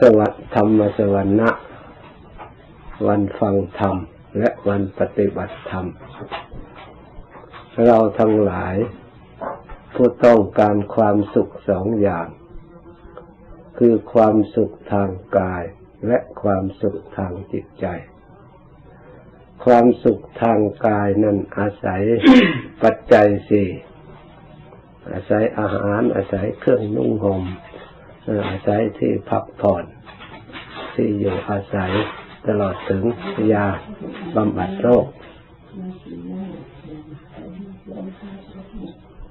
สวัสดิธรรมสวรรณะวันฟังธรรม และวันปฏิบัติธรรม เราทั้งหลาย ผู้ต้องการความสุขสองอย่าง คือความสุขทางกายและความสุขทางจิตใจ ความสุขทางกายนั้นอาศัยปัจจัยสี่อาศัยอาหารอาศัยเครื่องนุ่งห่ม อาศัยที่พักผ่อนที่อยู่อาศัยตลอดถึงยาบำบัดโรค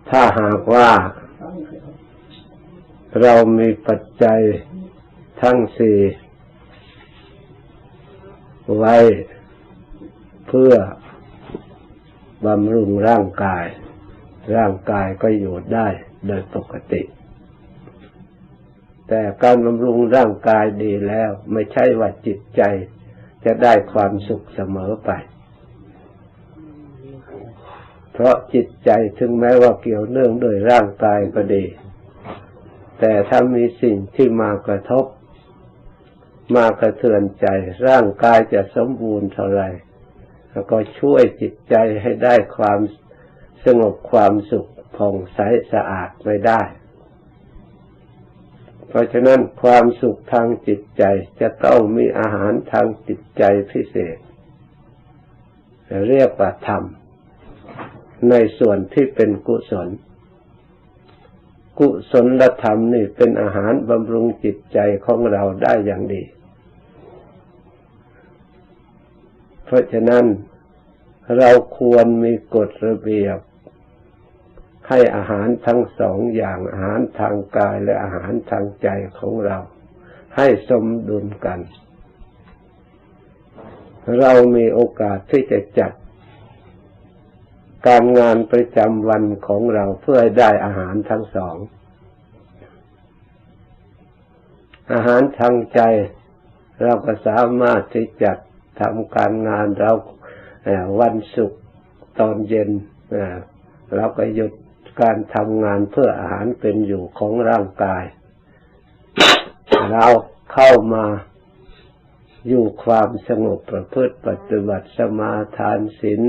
ถ้าหากว่าเรามีปัจจัยทั้งสี่ไว้เพื่อบำรุงร่างกาย ร่างกายก็อยู่ได้โดยปกติ แต่การบำรุงร่างกายดีแล้ว ไม่ใช่ว่าจิตใจจะได้ความสุขเสมอไป เพราะจิตใจถึงแม้ว่าเกี่ยวเนื่องโดยร่างกายก็ดี แต่ถ้ามีสิ่งที่มากระทบ มากระเทือนใจ ร่างกายจะสมบูรณ์เท่าไรแล้วก็ช่วยจิตใจให้ได้ความสงบความสุขผ่องใสสะอาดไม่ได้ เพราะฉะนั้นความสุขทางจิตใจจะต้องมีอาหารทางจิตใจพิเศษ เรียกว่าธรรม ในส่วนที่เป็นกุศล กุศลธรรมนี่เป็นอาหารบำรุงจิตใจของเราได้อย่างดี เพราะฉะนั้นเราควรมีกฎระเบียบ ให้อาหารทั้งสองอย่างอาหารทางกายและอาหารทางใจของเรา ให้สมดุลกัน เรามีโอกาสที่จะจัด การงานประจำวันของเราเพื่อให้ได้อาหารทั้งสอง อาหารทางใจ เราก็สามารถที่จะทำการงานเราวันศุกร์ตอนเย็นเราก็หยุด การทำงานเพื่ออาหารเป็นอยู่ของร่างกาย เราเข้ามาอยู่ความสงบประพฤติปฏิบัติสมาทานศีล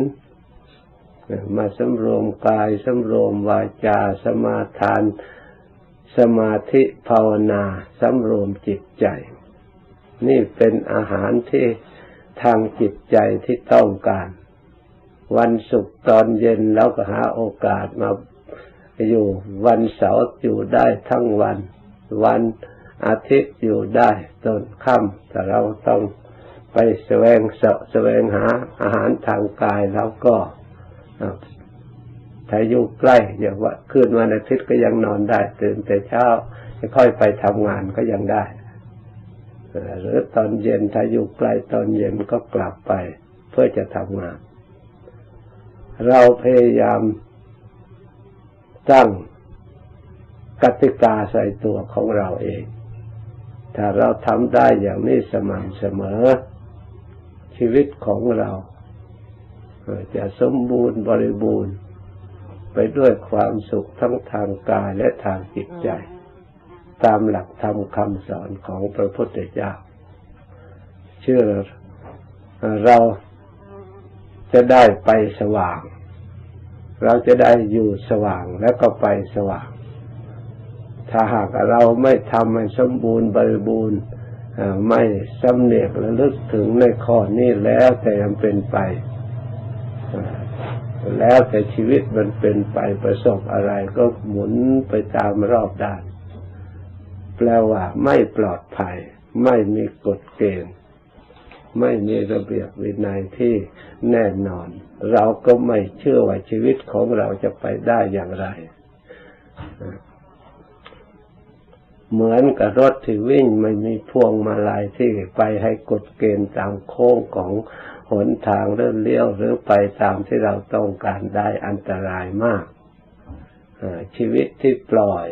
มาสำรวมกายสำรวมวาจาสมาทาน สมาธิภาวนาสำรวมจิตใจ นี่เป็นอาหารที่ทางจิตใจที่ต้องการ วันศุกร์ตอนเย็นเราก็หาโอกาสมา อยู่ วันเสาร์อยู่ได้ทั้งวัน วันอาทิตย์อยู่ได้ตอนค่ำแต่เราต้องไปแสวงเสาะแสวงหาอาหารทางกายแล้วก็ถ้าอยู่ใกล้อย่างว่าคืนวันอาทิตย์ก็ยังนอนได้ ตื่นแต่เช้าจะค่อยไปทำงานก็ยังได้หรือตอนเย็นถ้าอยู่ใกล้ตอนเย็นก็กลับไป เพื่อจะทำงาน เราพยายาม ตั้งกติกาใส่ตัวของเราเอง ถ้าเราทำได้อย่างนี้สม่ำเสมอ ชีวิตของเราจะสมบูรณ์บริบูรณ์ ไปด้วยความสุขทั้งทางกายและทางจิตใจ ตามหลักธรรมคำสอนของพระพุทธเจ้า เชื่อเราจะได้ไปสว่าง เราจะได้อยู่สว่างแล้วก็ไปสว่าง ถ้าหากเราไม่ทำให้สมบูรณ์บริบูรณ์ไม่สำเนียกระลึกถึงในข้อนี้แล้วแต่มันเป็นไป แล้วแต่ชีวิตมันเป็นไปประสบอะไรก็หมุนไปตามรอบด้าน แปลว่าไม่ปลอดภัย ไม่มีกฎเกณฑ์ ไม่มีระเบียบวินัยที่แน่นอน เราก็ไม่เชื่อว่าชีวิตของเราจะไปได้อย่างไร เหมือนกับรถที่วิ่งไม่มีพวงมาลัยที่ไปให้กฎเกณฑ์ตามโค้งของหนทางเลื่อนเลี้ยวหรือไปตามที่เราต้องการได้อันตรายมากชีวิตที่ปล่อย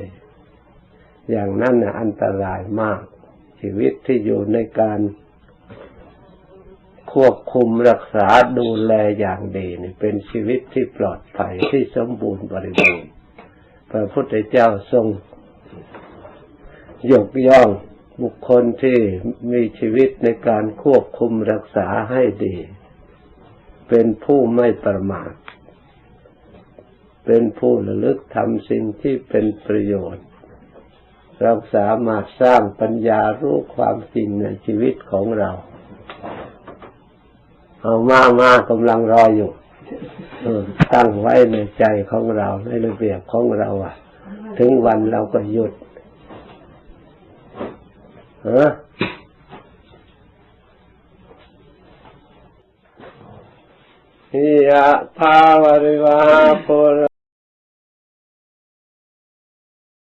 อย่างนั้นอันตรายมาก ชีวิตที่อยู่ในการ ควบคุมรักษาดูแลอย่างดีนี่เป็นชีวิตที่ปลอดภัยที่สมบูรณ์บริบูรณ์พระพุทธเจ้าทรงยกย่องบุคคลที่มีชีวิตในการควบคุมรักษาให้ดี เป็นผู้ไม่ประมาท เป็นผู้ระลึกทำสิ่งที่เป็นประโยชน์ เราสามารถสร้างปัญญารู้ความจริงในชีวิตของเรา เอามามากำลังรออยู่ตั้งไว้ในใจของเราในระเบียบของเราอะ ถึงวันเราก็หยุดฮะยะภาวริวาปุร